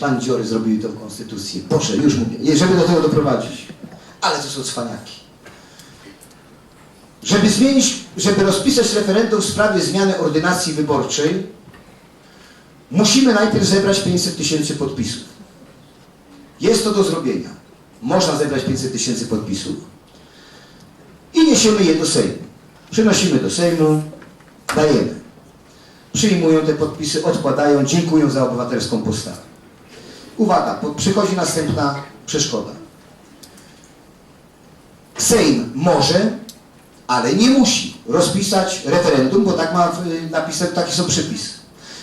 bandziory zrobili tą konstytucję. Proszę, już mówię, żeby do tego doprowadzić. Ale to są cwaniaki. Żeby zmienić, żeby rozpisać referendum w sprawie zmiany ordynacji wyborczej, musimy najpierw zebrać 500 tysięcy podpisów. Jest to do zrobienia. Można zebrać 500 tysięcy podpisów i niesiemy je do Sejmu. Przynosimy do Sejmu, dajemy. Przyjmują te podpisy, odkładają, dziękują za obywatelską postawę. Uwaga, przychodzi następna przeszkoda. Sejm może, ale nie musi rozpisać referendum, bo tak ma napisać, takie są przepisy.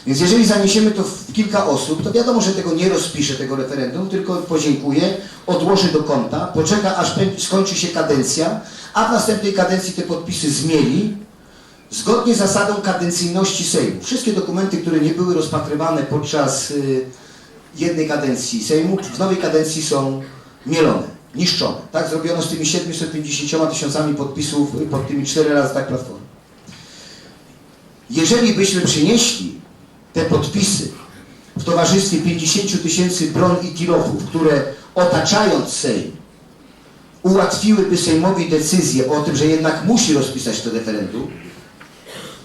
Więc jeżeli zaniesiemy to w kilka osób, to wiadomo, że tego nie rozpisze, tego referendum, tylko podziękuje, odłoży do konta, poczeka aż skończy się kadencja, a w następnej kadencji te podpisy zmieni, zgodnie z zasadą kadencyjności Sejmu. Wszystkie dokumenty, które nie były rozpatrywane podczas y, jednej kadencji Sejmu, w nowej kadencji są mielone, niszczone. Tak zrobiono z tymi 750 tysiącami podpisów pod tymi 4 razy tak platformy. Jeżeli byśmy przynieśli te podpisy w towarzystwie 50 tysięcy bron i tirowów, które otaczając Sejm ułatwiłyby Sejmowi decyzję o tym, że jednak musi rozpisać to referendum,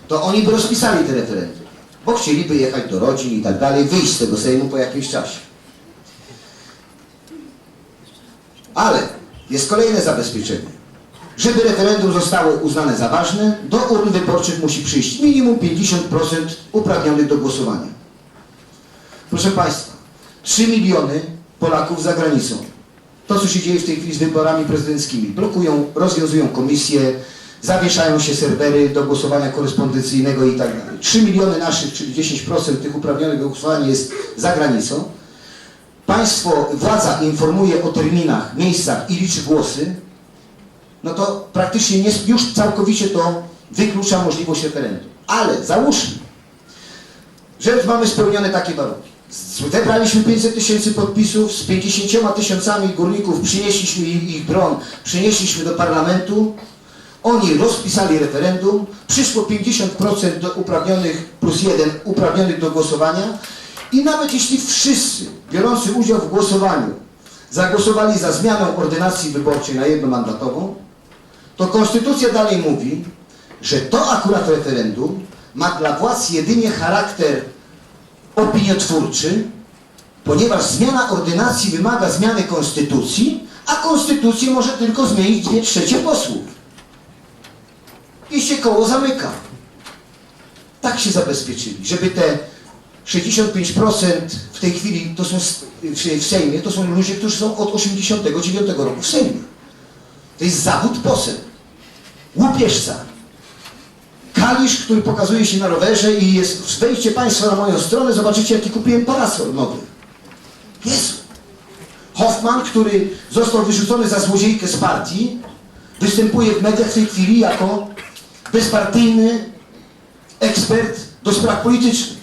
to oni by rozpisali te referendum, bo chcieliby jechać do rodzin i tak dalej, wyjść z tego Sejmu po jakimś czasie. Ale jest kolejne zabezpieczenie. Żeby referendum zostało uznane za ważne, do urn wyborczych musi przyjść minimum 50% uprawnionych do głosowania. Proszę Państwa, 3 miliony Polaków za granicą. To, co się dzieje w tej chwili z wyborami prezydenckimi. Blokują, rozwiązują komisje, zawieszają się serwery do głosowania korespondencyjnego i tak dalej. 3 miliony naszych, czyli 10% tych uprawnionych do głosowania jest za granicą. Państwo, władza informuje o terminach, miejscach i liczy głosy, no to praktycznie nie, już całkowicie to wyklucza możliwość referendum. Ale załóżmy, że mamy spełnione takie warunki. Zebraliśmy 500 tysięcy podpisów, z 50 tysiącami górników przynieśliśmy ich ich bron, przynieśliśmy do parlamentu, oni rozpisali referendum, przyszło 50% do uprawnionych plus jeden uprawnionych do głosowania i nawet jeśli wszyscy biorący udział w głosowaniu zagłosowali za zmianą ordynacji wyborczej na jednomandatową, to Konstytucja dalej mówi, że to akurat referendum ma dla władz jedynie charakter opiniotwórczy, ponieważ zmiana ordynacji wymaga zmiany konstytucji, a konstytucję może tylko zmienić dwie trzecie posłów. I się koło zamyka. Tak się zabezpieczyli, żeby te 65% w tej chwili to są w Sejmie, to są ludzie, którzy są od 89 roku w Sejmie. To jest zawód poseł. Łupieżca. Kalisz, który pokazuje się na rowerze i jest, wejdźcie Państwo na moją stronę, zobaczycie jaki kupiłem parasol nowy. Jezu. Hoffman, który został wyrzucony za złodziejkę z partii, występuje w mediach w tej chwili jako bezpartyjny ekspert do spraw politycznych.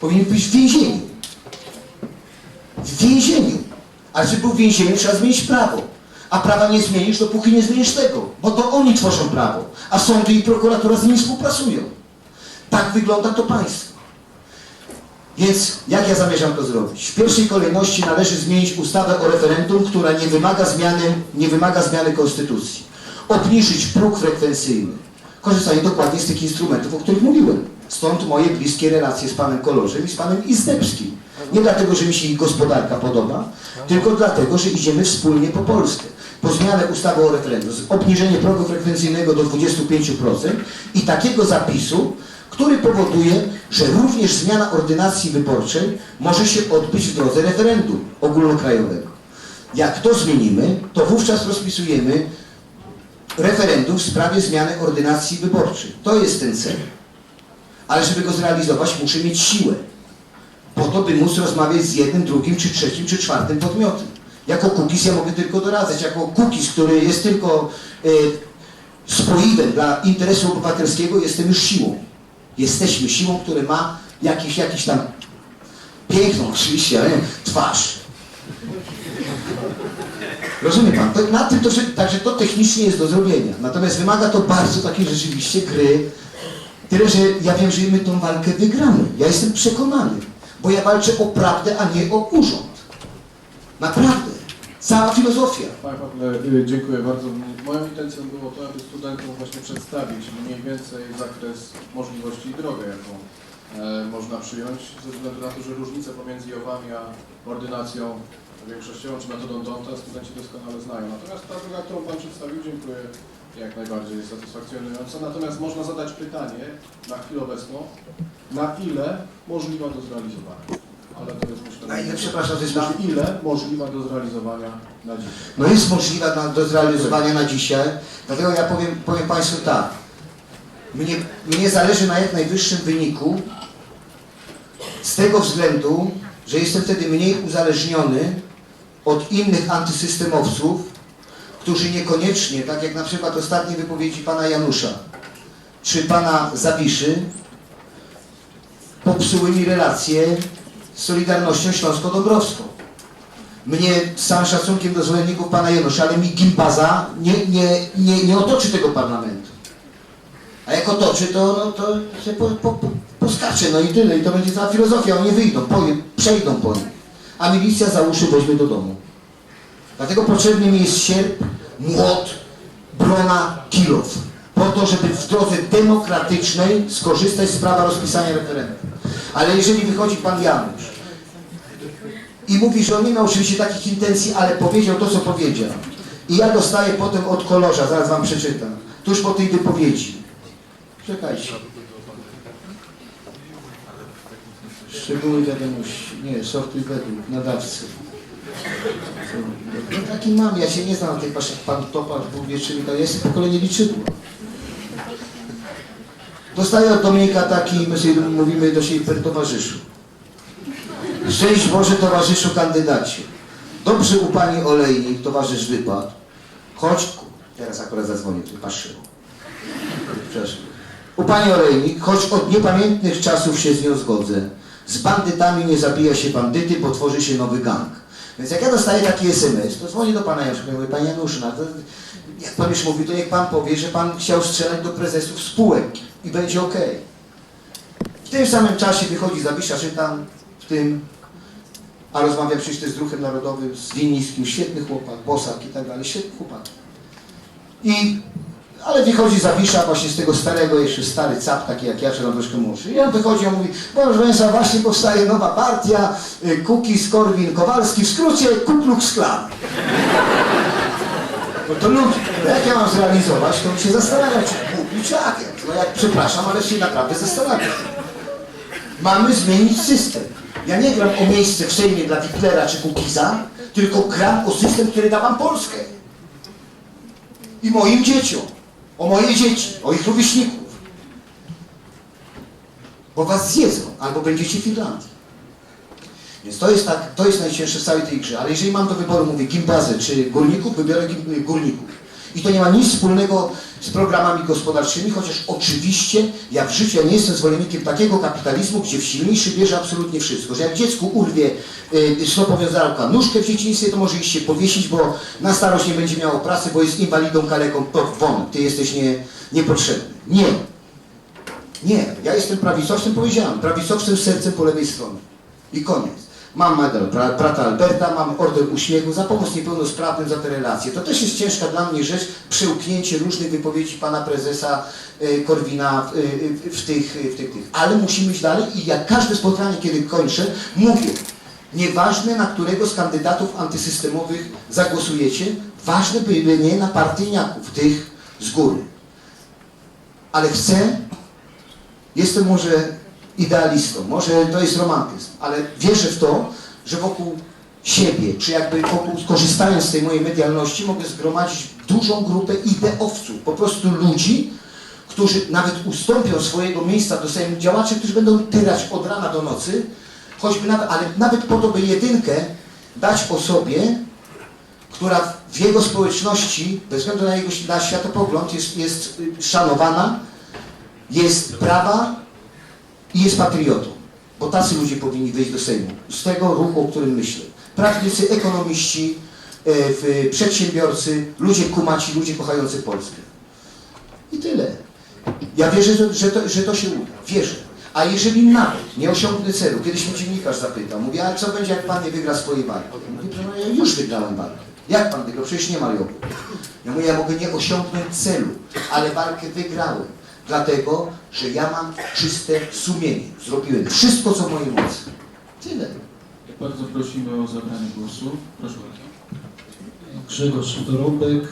Powinien być w więzieniu. W więzieniu. A żeby był w więzieniu, trzeba zmienić prawo. A prawa nie zmienisz, dopóki nie zmienisz tego. Bo to oni tworzą prawo. A sądy i prokuratura z nimi współpracują. Tak wygląda to państwo. Więc jak ja zamierzam to zrobić? W pierwszej kolejności należy zmienić ustawę o referendum, która nie wymaga zmiany, nie wymaga zmiany konstytucji. Obniżyć próg frekwencyjny. Korzystanie dokładnie z tych instrumentów, o których mówiłem. Stąd moje bliskie relacje z panem Kolorzem i z panem Izdebskim. Nie dlatego, że mi się ich gospodarka podoba, tylko dlatego, że idziemy wspólnie po Polskę. Po zmianę ustawy o referendum, obniżenie progu frekwencyjnego do 25% i takiego zapisu, który powoduje, że również zmiana ordynacji wyborczej może się odbyć w drodze referendum ogólnokrajowego. Jak to zmienimy, to wówczas rozpisujemy referendum w sprawie zmiany ordynacji wyborczej. To jest ten cel. Ale żeby go zrealizować, muszę mieć siłę. Po to, by móc rozmawiać z jednym, drugim, czy trzecim, czy czwartym podmiotem. Jako Kukiz ja mogę tylko doradzać. Jako Kukiz, który jest tylko e, spoiwem dla interesu obywatelskiego, jestem już siłą. Jesteśmy siłą, która ma jakiś, jakiś tam piękną oczywiście, ale twarz. Rozumie pan? To, na tym to, że, także to technicznie jest do zrobienia. Natomiast wymaga to bardzo takiej rzeczywiście gry. Tyle, że ja wiem, że my tą walkę wygramy. Ja jestem przekonany. Bo ja walczę o prawdę, a nie o urząd. Naprawdę. Cała filozofia. Panie Pawle, y, dziękuję bardzo. Moją intencją było to, aby studentom właśnie przedstawić mniej więcej zakres możliwości i drogę, jaką e, można przyjąć, ze względu na to, że różnice pomiędzy JOW-ami a ordynacją większościową czy metodą Donta studenci doskonale znają. Natomiast ta droga, którą Pan przedstawił, dziękuję, jak najbardziej jest satysfakcjonująca. Natomiast można zadać pytanie na chwilę obecną, na ile możliwa do zrealizowania. Ale to jest myślę... Na ile, przepraszam, to jest Na ile możliwa do zrealizowania na dziś? No jest możliwa na, do zrealizowania na dzisiaj, dlatego ja powiem, powiem Państwu tak. Mnie, mnie zależy na jak najwyższym wyniku z tego względu, że jestem wtedy mniej uzależniony od innych antysystemowców, którzy niekoniecznie, tak jak na przykład ostatnie wypowiedzi pana Janusza czy pana Zawiszy, popsuły mi relacje z Solidarnością Śląsko-Dąbrowską. Mnie z całym szacunkiem do zwolenników pana Janusza, ale mi Gimpaza nie, nie, nie, nie otoczy tego parlamentu. A jak otoczy, to, no, to się po, po, po, poskacze, no i tyle. I to będzie cała filozofia. Oni wyjdą, po, przejdą po nim. A milicja za uszy weźmie do domu. Dlatego potrzebny mi jest sierp, młot, brona, kilof. Po to, żeby w drodze demokratycznej skorzystać z prawa rozpisania referendum. Ale jeżeli wychodzi pan Janusz i mówi, że on nie miał oczywiście takich intencji, ale powiedział to, co powiedział. I ja dostaję potem od kolorza, zaraz wam przeczytam, tuż po tej wypowiedzi. Czekajcie. Szczegóły wiadomości. Nie, sortuj według, nadawcy. Co? No, taki mam, ja się nie znam na tych waszych pantopach dwuwieczywych, ale jest pokolenie liczydło. Dostaję od Dominika taki, my sobie mówimy do siebie towarzyszu. Szczęść Boże towarzyszu kandydacie. Dobrze u pani olejnik, towarzysz wypadł. Chodź, teraz akurat zadzwonię, tu patrzyło. Przepraszam. U pani olejnik, choć od niepamiętnych czasów się z nią zgodzę. Z bandytami nie zabija się bandyty, bo tworzy się nowy gang. Więc jak ja dostaję taki SMS, to dzwonię do pana Janusza, mówię, panie Januszu, no to jak pan już mówi, to niech pan powie, że pan chciał strzelać do prezesów spółek i będzie ok. W tym samym czasie wychodzi Zawisza, czytam, w tym, a rozmawiam przecież z Ruchem Narodowym, z Winnickim, świetny chłopak, Bosak i tak dalej, świetny chłopak. I, ale wychodzi Zawisza właśnie z tego starego, jeszcze stary cap, taki jak ja, czy troszkę młodszy. I on wychodzi, on mówi, proszę Państwa, właśnie powstaje nowa partia, y, Kukiz, Korwin, Kowalski, w skrócie Ku Klux Klan. No to ludzie, no jak ja mam zrealizować, to się zastanawiam, czy czy agent. No jak, przepraszam, ale się naprawdę zastanawiam. Mamy zmienić system. Ja nie gram o miejsce w Sejmie dla Wiklera czy Kukiza, tylko gram o system, który da wam Polskę. I moim dzieciom. O moje dzieci, o ich rówieśników. Bo was zjedzą, albo będziecie w Finlandii. Więc to jest tak, to jest najcięższe w całej tej grze. Ale jeżeli mam do wyboru, mówię, gimbazę czy górników, wybiorę górników. I to nie ma nic wspólnego z programami gospodarczymi, chociaż oczywiście ja w życiu ja nie jestem zwolennikiem takiego kapitalizmu, gdzie w silniejszy bierze absolutnie wszystko. Że jak dziecku urwie y, snopowiązarka nóżkę w dzieciństwie, to może iść się powiesić, bo na starość nie będzie miało pracy, bo jest inwalidą, kaleką, to won, ty jesteś nie, niepotrzebny. Nie. Nie, ja jestem prawicowcem, powiedziałem, prawicowcem sercem po lewej stronie. I koniec. Mam medal bra- brata Alberta, mam order uśmiechu za pomoc niepełnosprawnym za te relacje. To też jest ciężka dla mnie rzecz, przełknięcie różnych wypowiedzi pana prezesa y, Korwina w, y, w, tych, y, w tych, tych. Ale musimy iść dalej i jak każde spotkanie, kiedy kończę, mówię, nieważne na którego z kandydatów antysystemowych zagłosujecie, ważne by nie na partyjniaków, tych z góry. Ale chcę Jestem może idealistą, może to jest romantyzm, ale wierzę w to, że wokół siebie, czy jakby wokół, korzystając z tej mojej medialności, mogę zgromadzić dużą grupę ideowców, po prostu ludzi, którzy nawet ustąpią swojego miejsca do Sejmu, działaczy, którzy będą tyrać od rana do nocy, choćby nawet, ale nawet po to, by jedynkę dać osobie, która w jego społeczności, bez względu na jego na światopogląd, jest, jest szanowana, jest prawa i jest patriotą. Bo tacy ludzie powinni wyjść do Sejmu. Z tego ruchu, o którym myślę. Praktycy, ekonomiści, e, przedsiębiorcy, ludzie kumaci, ludzie kochający Polskę. I tyle. Ja wierzę, że, to, że to się uda. Wierzę. A jeżeli nawet nie osiągnę celu, kiedyś mnie dziennikarz zapytał, mówi, ale co będzie, jak pan nie wygra swojej walki? Mówię, no ja już wygrałem walkę. Jak pan wygrał? Przecież nie ma jogu. Ja mówię, ja mogę nie osiągnąć celu, ale walkę wygrałem. Dlatego, że ja mam czyste sumienie. Zrobiłem wszystko, co w mojej mocy. Tyle. Bardzo prosimy o zabranie głosu. Proszę bardzo. Grzegorz Dorobek.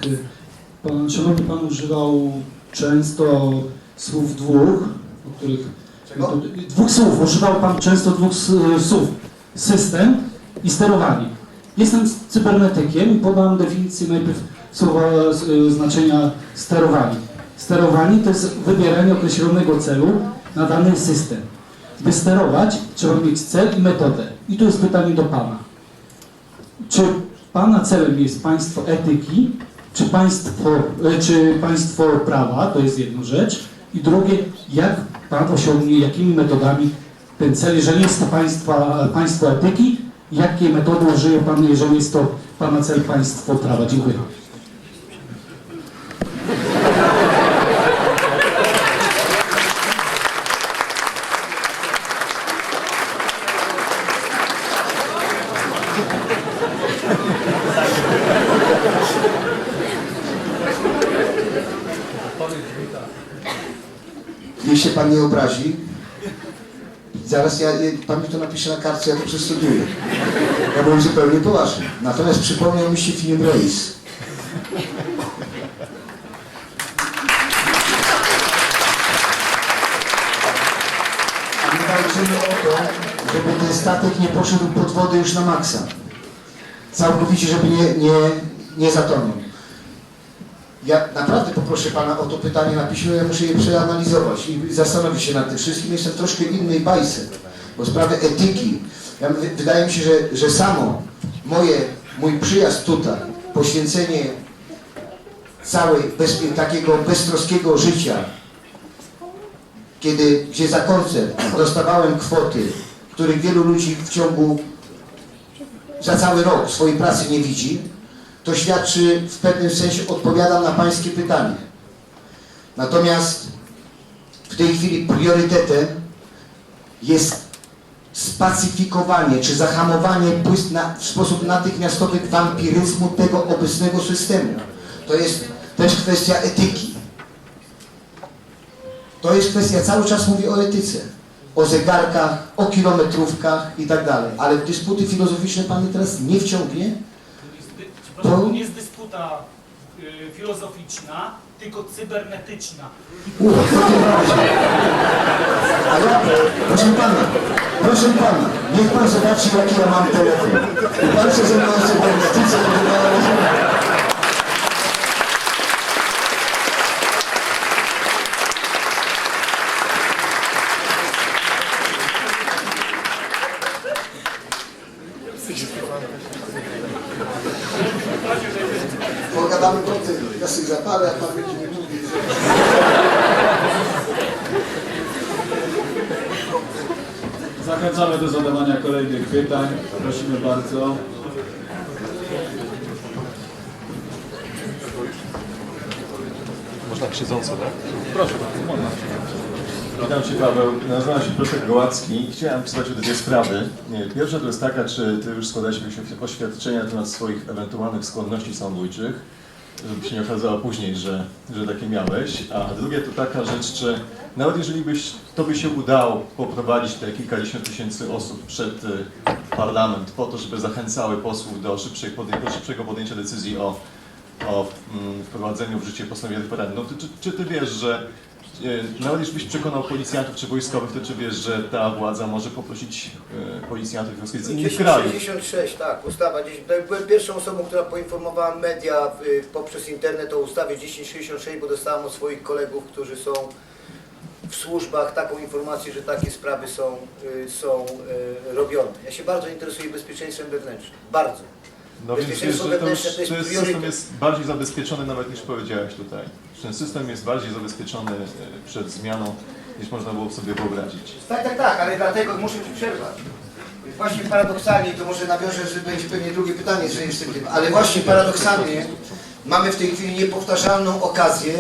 Pan, szanowny Pan używał często słów dwóch, o których... Czego? Dwóch słów. Używał Pan często dwóch słów. System i sterowanie. Jestem cybernetykiem i podam definicję najpierw słowa z- znaczenia sterowanie. Sterowanie to jest wybieranie określonego celu na dany system. By sterować, trzeba mieć cel i metodę. I tu jest pytanie do Pana. Czy Pana celem jest państwo etyki, czy państwo, e, czy państwo prawa, to jest jedna rzecz. I drugie, jak Pan osiągnie, jakimi metodami ten cel, jeżeli jest to państwa, państwo etyki, jakie metody użyje Pan, jeżeli jest to Pana cel państwo prawa? Dziękuję. Niech się pan nie obrazi. Zaraz ja, pan mi to napisze na kartce, ja to przestudiuję. Ja byłem zupełnie poważny. Natomiast przypomniał mi się film Race. Walczymy o to, żeby ten statek nie poszedł pod wodę już na maksa. Całkowicie, żeby nie, nie, nie zatonął. Ja naprawdę poproszę Pana o to pytanie na piśmie, ja muszę je przeanalizować i zastanowić się nad tym wszystkim. Jestem troszkę innej bajce, bo sprawy etyki, ja, wy- wydaje mi się, że, że samo moje, mój przyjazd tutaj, poświęcenie całej bez, takiego beztroskiego życia, kiedy, gdzie za koncert dostawałem kwoty, których wielu ludzi w ciągu za cały rok swojej pracy nie widzi, to świadczy w pewnym sensie, odpowiadam na Pańskie pytanie. Natomiast w tej chwili priorytetem jest spacyfikowanie czy zahamowanie na, w sposób natychmiastowy wampiryzmu tego obecnego systemu. To jest też kwestia etyki. To jest kwestia, cały czas mówię o etyce, o zegarkach, o kilometrówkach i tak dalej. Ale w dysputy filozoficzne Pan teraz nie wciągnie, To nie jest dysputa y, filozoficzna, tylko cybernetyczna. To. A ja, proszę pana, proszę pana, niech pan zobaczy, jaki ja mam telefon. I pan się ze mną o cybernetyce rozmawia. Pogadamy potem, ja sobie zapalę, a pan będzie mi mówił, że... Zachęcamy do zadawania kolejnych pytań. Prosimy bardzo. Można krzydząco, tak? Proszę bardzo, można. Witam Cię Paweł, nazywam się Piotrek Gołacki chciałem spytać o dwie sprawy. Pierwsza to jest taka, czy Ty już składałeś jakieś oświadczenia na temat swoich ewentualnych skłonności samobójczych, żeby się nie okazało później, że, że takie miałeś. A drugie to taka rzecz, czy nawet jeżeli byś, to by się udało poprowadzić te kilkadziesiąt tysięcy osób przed y, parlament po to, żeby zachęcały posłów do szybszej podję- do szybszego podjęcia decyzji o, o mm, wprowadzeniu w życie postanowienia referendum, to czy, czy Ty wiesz, że E, Nawet jeśli byś przekonał policjantów czy wojskowych, to czy wiesz, że ta władza może poprosić e, policjantów i wojskowych z innych krajów? 1066, tak, ustawa 10. to Byłem pierwszą osobą, która poinformowała media y, poprzez internet o ustawie 1066, bo dostałem od swoich kolegów, którzy są w służbach taką informację, że takie sprawy są, y, są y, robione. Ja się bardzo interesuję bezpieczeństwem wewnętrznym. Bardzo. No więc wiesz, że to już, to jest system jest bardziej zabezpieczony nawet niż powiedziałeś tutaj. Ten system jest bardziej zabezpieczony e, przed zmianą niż można było sobie wyobrazić. Tak, tak, tak, ale dlatego muszę Ci przerwać. Właśnie paradoksalnie, to może nawiążę, że będzie pewnie drugie pytanie, że jest tym, ale właśnie paradoksalnie mamy w tej chwili niepowtarzalną okazję,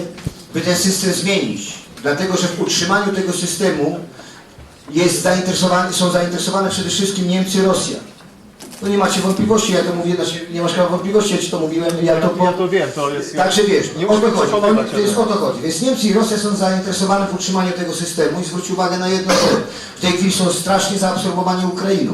by ten system zmienić. Dlatego, że w utrzymaniu tego systemu jest zainteresowany, są zainteresowane przede wszystkim Niemcy i Rosja. To nie macie wątpliwości, ja to mówię, znaczy nie masz chyba wątpliwości, ja ci to mówiłem, ja to... Ja to wiem, to jest... Także wiesz, Nie o to chodzi. To jest o to chodzi. Więc Niemcy i Rosja są zainteresowane w utrzymaniu tego systemu i zwróć uwagę na jedno rzecz. W tej chwili są strasznie zaabsorbowani Ukrainą.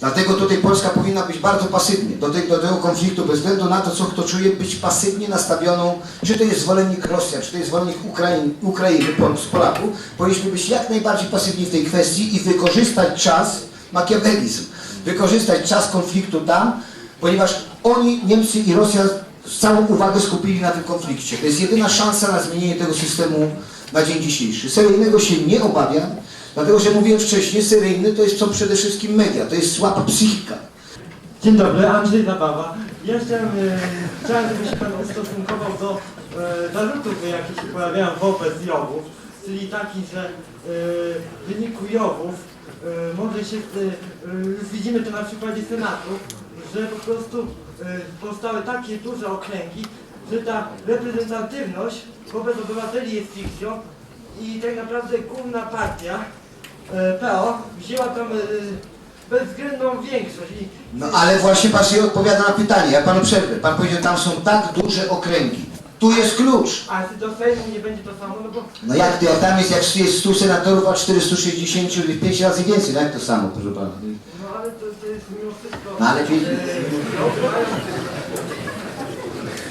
Dlatego tutaj Polska powinna być bardzo pasywnie do, do tego konfliktu, bez względu na to, co kto czuje, być pasywnie nastawioną, czy to jest zwolennik Rosja, czy to jest zwolennik Ukrainy, Ukrainy Polaków, powinniśmy być jak najbardziej pasywni w tej kwestii i wykorzystać czas, makiawelizm, wykorzystać czas konfliktu tam, ponieważ oni, Niemcy i Rosja, całą uwagę skupili na tym konflikcie. To jest jedyna szansa na zmienienie tego systemu na dzień dzisiejszy. Seryjnego się nie obawiam, dlatego że mówiłem wcześniej, seryjny to jest, są przede wszystkim media, to jest słaba psychika. Dzień dobry, Andrzej Zabawa. Ja chciałem, e, chciałem żeby się Pan ustosunkował do e, zarzutów, jakie się pojawiają wobec Jowów, czyli taki, że e, w wyniku Jowów e, może się, e, e, widzimy to na przykładzie Senatu, że po prostu e, powstały takie duże okręgi, że ta reprezentatywność wobec obywateli jest fikcją i tak naprawdę główna partia e, PO wzięła tam e, bezwzględną większość i No ale właśnie Pan sobie odpowiada na pytanie, ja Panu przerwę. Pan powiedział, tam są tak duże okręgi. Tu jest klucz. A czy do Sejmu nie będzie to samo, no bo No jak to, jak tam jest, jak jest 100 senatorów, a 460, 5 razy więcej, no jak to samo, proszę Pana. no ale to, to jest mimo wszystko. No ale wie- e,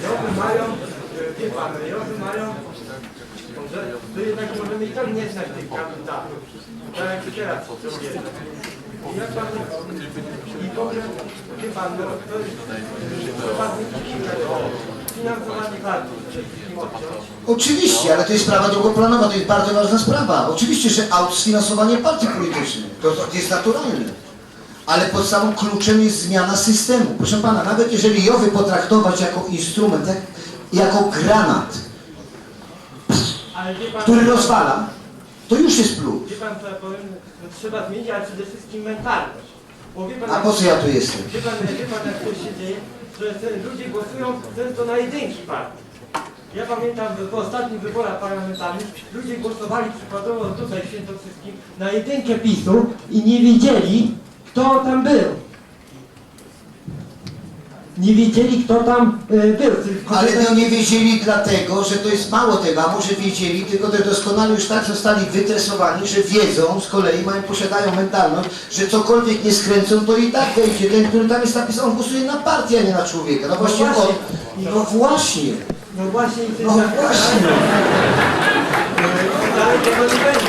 Jowy mają. E, wie pan, Jowy mają. Że to jednak możemy i tak nie znać tych kandydatów. Tak jak teraz zrobię. I jak pan i ogóle, wie pan, no to jest finansowanie partii. Oczywiście, ale to jest sprawa drugoplanowa, to jest bardzo ważna sprawa. Oczywiście, że out sfinansowanie partii politycznych, to, to jest naturalne. Ale podstawą kluczem jest zmiana systemu. Proszę Pana, nawet jeżeli Jowy potraktować jako instrument, jak, jako granat, pan, który rozwala, to już jest plus. Wie pan co ja powiem, trzeba zmienić, ale przede wszystkim mentalność. Bo wie pan, A po co ja tu jestem? wie pan, wie pan jak to się dzieje, że ludzie głosują często na jedynki partii. Ja pamiętam po ostatnich wyborach parlamentarnych ludzie głosowali przykładowo tutaj w Świętokrzyskim na jedynkę PiSu i nie wiedzieli kto tam był. Nie wiedzieli kto tam e, był. Ale to nie wiedzieli dlatego, że to jest mało tego, a może wiedzieli, tylko że doskonale już tak zostali wytresowani, że wiedzą, z kolei mają, posiadają mentalność, że cokolwiek nie skręcą, to i tak wejdzie. Ten, który tam jest napisany, on głosuje na partię, a nie na człowieka. No właśnie, właśnie. on, no właśnie, No właśnie, i no właśnie. dalej tego nie będzie.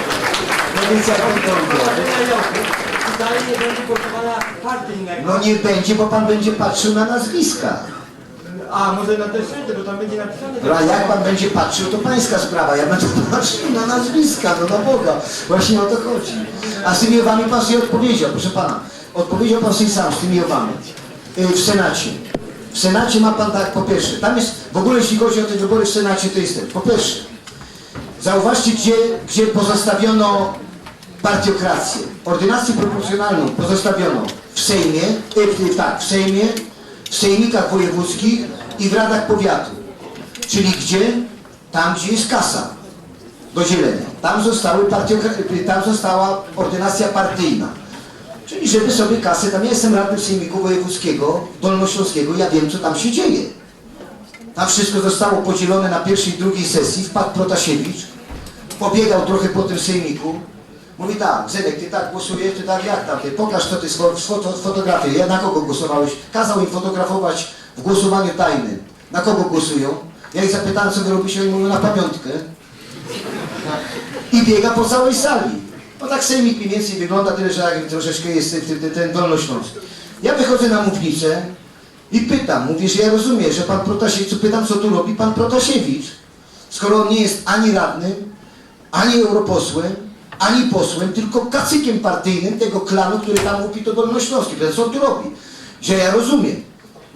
No więc jak on to wie? Dalej nie będzie głosowania partyjnego. No nie będzie, bo pan będzie patrzył na nazwiska. A może na te szyldy, bo tam będzie napisane. No a jak pan będzie patrzył, to pańska sprawa. Ja będę patrzył na nazwiska, no na Boga. Właśnie o to chodzi. A z tymi Jowami pan sobie odpowiedział, proszę pana. Odpowiedział pan sobie sam z tymi Jowami. Y, W Senacie. W Senacie ma pan tak, po pierwsze, tam jest, w ogóle jeśli chodzi o te wybory w Senacie, to jest ten. Po pierwsze, zauważcie, gdzie, gdzie pozostawiono partiokrację. Ordynację proporcjonalną pozostawiono w Sejmie, w- tak, w Sejmie, w sejmikach wojewódzkich i w radach powiatu. Czyli gdzie? Tam, gdzie jest kasa do dzielenia. Tam, zostały partiokra- tam została ordynacja partyjna. Czyli żeby sobie kasę, tam ja jestem radnym Sejmiku Wojewódzkiego, Dolnośląskiego, ja wiem co tam się dzieje. Tam wszystko zostało podzielone na pierwszej i drugiej sesji, wpadł Protasiewicz, pobiegał trochę po tym Sejmiku, mówi tak, Zenek, ty tak głosujesz, ty tak jak tam, ty pokaż to ty fotografię, ja na kogo głosowałeś? Kazał im fotografować w głosowaniu tajnym. Na kogo głosują? Ja ich zapytałem, co wy robicie, oni mówią na pamiątkę. I biega po całej sali. No tak sejmik mniej więcej wygląda, tyle że jak troszeczkę jest ten, ten, ten dolnośląski. Ja wychodzę na mównicę i pytam, mówię, że ja rozumiem, że pan Protasiewicz, pytam co tu robi pan Protasiewicz, skoro on nie jest ani radnym, ani europosłem, ani posłem, tylko kacykiem partyjnym tego klanu, który tam łupi to dolnośląski. Więc co tu robi? Że ja rozumiem,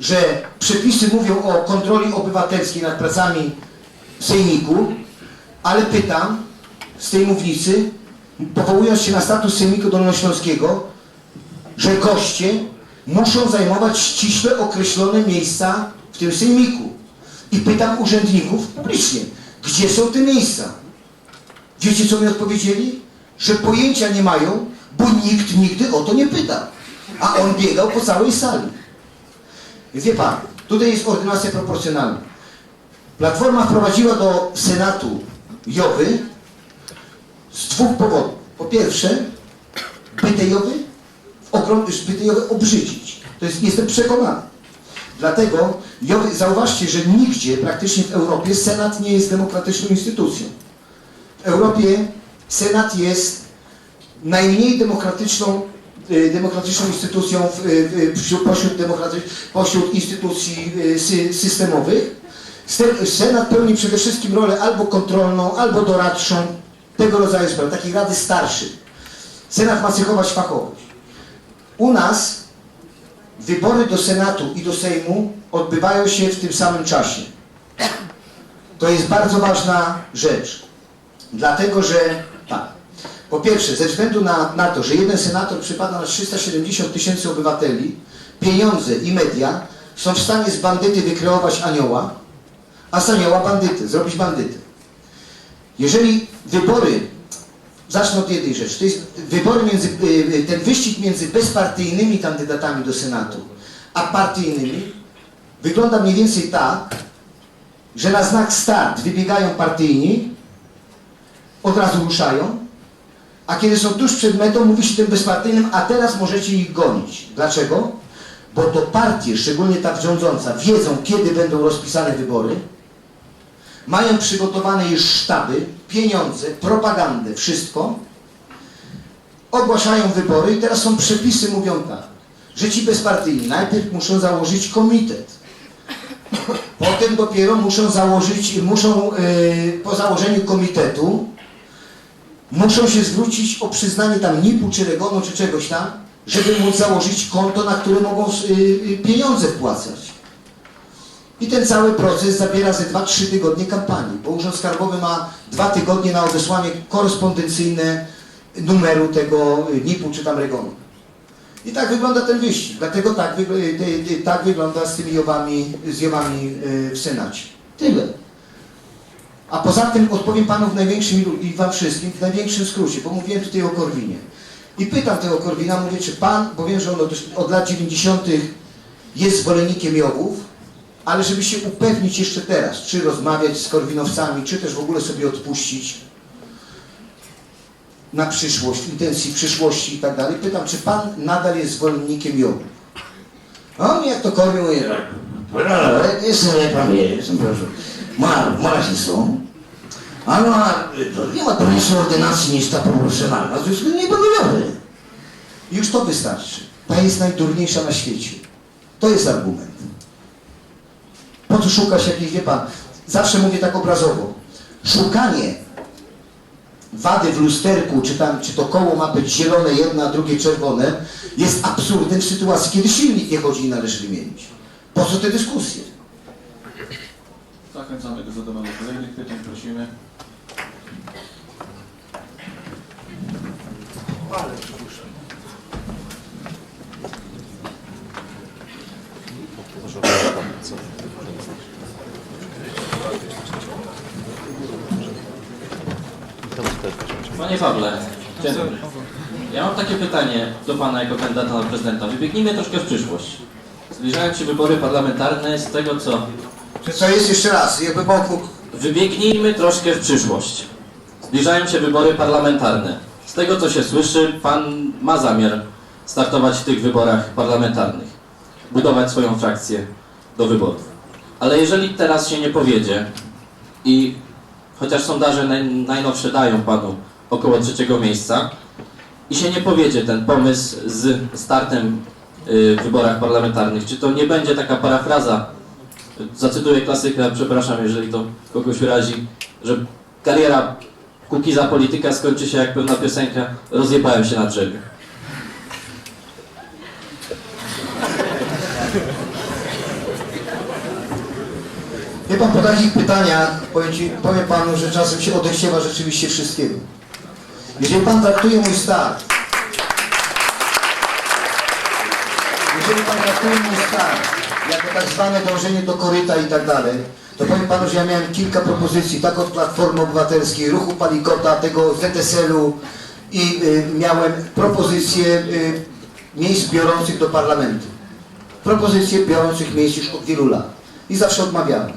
że przepisy mówią o kontroli obywatelskiej nad pracami sejmiku, ale pytam z tej mównicy, powołując się na status Sejmiku Dolnośląskiego, że goście muszą zajmować ściśle określone miejsca w tym Sejmiku. I pytam urzędników publicznie, gdzie są te miejsca? Wiecie, co mi odpowiedzieli? Że pojęcia nie mają, bo nikt nigdy o to nie pytał. A on biegał po całej sali. Wie pan, tutaj jest ordynacja proporcjonalna. Platforma wprowadziła do Senatu Jowy z dwóch powodów. Po pierwsze, by te Jowy, ogrom, Jowy obrzydzić. To jest, jestem przekonany. Dlatego Jowy, zauważcie, że nigdzie praktycznie w Europie Senat nie jest demokratyczną instytucją. W Europie Senat jest najmniej demokratyczną, y, demokratyczną instytucją y, pośród, pośród instytucji y, sy, systemowych. Ste- Senat pełni przede wszystkim rolę albo kontrolną, albo doradczą, tego rodzaju spraw, takiej rady starszych. Senat ma cechować fachowość. U nas wybory do Senatu i do Sejmu odbywają się w tym samym czasie. To jest bardzo ważna rzecz. Dlatego, że. Po pierwsze, ze względu na, na to, że jeden senator przypada na 370 tysięcy obywateli, pieniądze i media są w stanie z bandyty wykreować anioła, a z anioła bandyty, zrobić bandyty. Jeżeli wybory, zacznę od jednej rzeczy, to jest wybory między, y, y, ten wyścig między bezpartyjnymi kandydatami do Senatu, a partyjnymi, wygląda mniej więcej tak, że na znak start wybiegają partyjni, od razu ruszają, a kiedy są tuż przed metą, mówi się tym bezpartyjnym, a teraz możecie ich gonić. Dlaczego? Bo to partie, szczególnie ta rządząca, wiedzą, kiedy będą rozpisane wybory, mają przygotowane już sztaby, pieniądze, propagandę, wszystko, ogłaszają wybory i teraz są przepisy, mówią tak, że ci bezpartyjni najpierw muszą założyć komitet, potem dopiero muszą założyć, muszą yy, po założeniu komitetu muszą się zwrócić o przyznanie tam NIP-u, czy Regonu, czy czegoś tam, żeby móc założyć konto, na które mogą y, y, pieniądze wpłacać. I ten cały proces zabiera ze 2-3 tygodnie kampanii, bo Urząd Skarbowy ma dwa tygodnie na odesłanie korespondencyjne numeru tego y, NIP-u, czy tam Regonu. I tak wygląda ten wyścig. Dlatego tak, tak wygląda z tymi Jowami, z Jowami w Senacie. Tyle. A poza tym odpowiem Panu w największym i Wam wszystkim w największym skrócie, bo mówiłem tutaj o Korwinie. I pytam tego Korwina, mówię, czy Pan, bo wiem, że on od, od lat 90. jest zwolennikiem Jowów, ale żeby się upewnić jeszcze teraz, czy rozmawiać z Korwinowcami, czy też w ogóle sobie odpuścić na przyszłość, intencji przyszłości i tak dalej, pytam, czy Pan nadal jest zwolennikiem Jowów? A on jak to Korwin mówi, ale jestem, jak Pan wie, jestem proszę, mar, marasistą, ale ma, nie ma trudniejszej ordynacji niż ta proporcjonalna, w związku z tym nie. Już to wystarczy. Ta jest najdurniejsza na świecie. To jest argument. Po co szukać jakiejś, wie pan, zawsze mówię tak obrazowo, szukanie wady w lusterku, czy tam, czy to koło ma być zielone jedno, a drugie czerwone, jest absurdem w sytuacji, kiedy silnik nie chodzi i należy wymienić. Po co te dyskusje? Zachęcamy do zadawania kolejnych pytań, prosimy. Panie Pawle, dzień dobry. Ja mam takie pytanie do Pana jako kandydata na prezydenta. Wybiegnijmy troszkę w przyszłość. Zbliżają się wybory parlamentarne z tego co... Czy co jest jeszcze raz? Jakby mógł Wybiegnijmy troszkę w przyszłość. Zbliżają się wybory parlamentarne. Z tego co się słyszy, Pan ma zamiar startować w tych wyborach parlamentarnych. Budować swoją frakcję do wyborów. Ale jeżeli teraz się nie powiedzie i chociaż sondaże naj, najnowsze dają Panu około trzeciego miejsca i się nie powiedzie ten pomysł z startem y, w wyborach parlamentarnych, czy to nie będzie taka parafraza zacytuję klasyka, przepraszam, jeżeli to kogoś urazi, że kariera Kukiza polityka skończy się jak pewna piosenka Rozjebałem się na drzewie. Wie pan, po takich pytaniach powiem, ci, powiem panu, że czasem się odechciewa rzeczywiście wszystkiego. Jeżeli pan traktuje mój start, jeżeli pan traktuje mój start jako tak zwane dążenie do koryta i tak dalej, to powiem panu, że ja miałem kilka propozycji, tak od Platformy Obywatelskiej, Ruchu Palikota, tego ZSL-u i y, miałem propozycje y, miejsc biorących do parlamentu. Propozycje biorących miejsc już od wielu lat. I zawsze odmawiałem.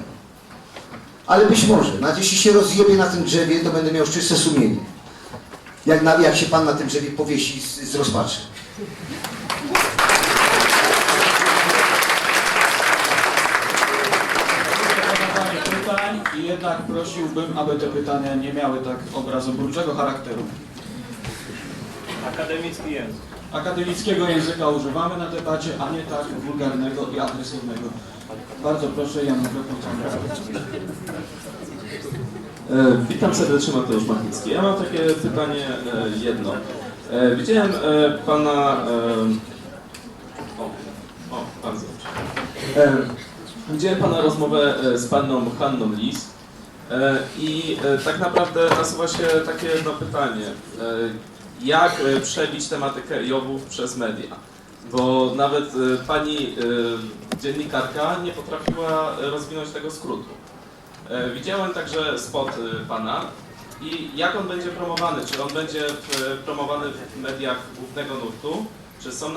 Ale być może, nawet jeśli się rozjebie na tym drzewie, to będę miał czyste sumienie. Jak, na, jak się Pan na tym drzewie powiesi z, z rozpaczy. Zadawanie pytań i jednak prosiłbym, aby te pytania nie miały tak obrazoburczego charakteru. Akademicki język. Akademickiego języka używamy na debacie, a nie tak wulgarnego i agresywnego. Bardzo proszę, Jan mikrofon. E, Witam serdecznie, Mateusz Machnicki. Ja mam takie pytanie e, jedno. E, Widziałem pana... O, o, bardzo dobrze. Widziałem pana rozmowę z panną Hanną Lis i e, tak naprawdę nasuwa się takie jedno pytanie. E, Jak e, przebić tematykę Jowów przez media? Bo nawet e, pani e, dziennikarka nie potrafiła rozwinąć tego skrótu. E, Widziałem także spot e, pana i jak on będzie promowany? Czy on będzie promowany w mediach głównego nurtu? Czy są